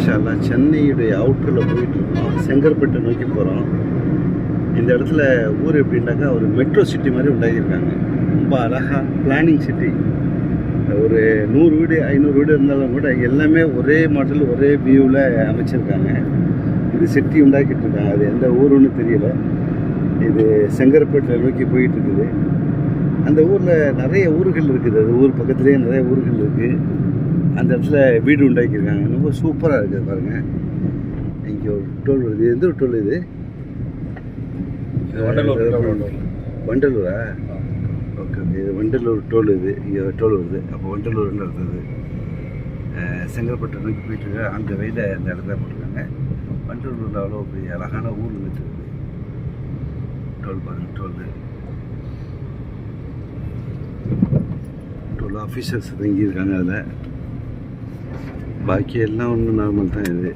மாஷா சென்னையுடைய அவுட்டரில் போயிட்டுருக்கோம் செங்கற்பட்டு நோக்கி போகிறோம் இந்த இடத்துல ஊர் எப்படின்னாக்கா ஒரு மெட்ரோ சிட்டி மாதிரி உண்டாக்கியிருக்காங்க. ரொம்ப அழகாக பிளானிங் சிட்டி ஒரு நூறு வீடு ஐநூறு வீடு இருந்தாலும் கூட எல்லாமே ஒரே மாடல் ஒரே வியூவில் அமைச்சிருக்காங்க. இது சிட்டி உண்டாக்கிட்டு இருக்காங்க அது எந்த ஊருன்னு தெரியல. இது செங்கற்பேட்டை நோக்கி போயிட்டு இருக்குது. அந்த ஊரில் நிறைய ஊர்கள் இருக்குது. அது ஊர் பக்கத்துலேயே நிறைய ஊர்கள் இருக்குது அந்த இடத்துல வீடு உண்டாக்கியிருக்காங்க. ரொம்ப சூப்பராக இருக்குது பாருங்கள் இங்கே ஒரு டோல் வருது எந்த ஒரு டோல் இது? இது வண்டலூர் டோல். வண்டலூரா. ஓகே ஓகே இது வண்டலூர் டோல் இது. இங்கே டோல் வருது. அப்போ வண்டலூர்னு இருந்தது? செங்கல்பட்டு நோக்கி போயிட்டு அந்த வழியில் இந்த இடத்துல போட்டிருக்காங்க. வண்டலூரில் அவ்வளோ பெரிய அழகான ஊர் இருந்துட்டு இருக்குது டோல் பாருங்க டோல் டோல் ஆஃபீஸர்ஸ் தங்கியிருக்காங்க அதில். ಬಾಕಿ ಎಲ್ಲವನ್ನು ನಾವು ಮಾಡ್ತಾ ಇದ್ದೀವಿ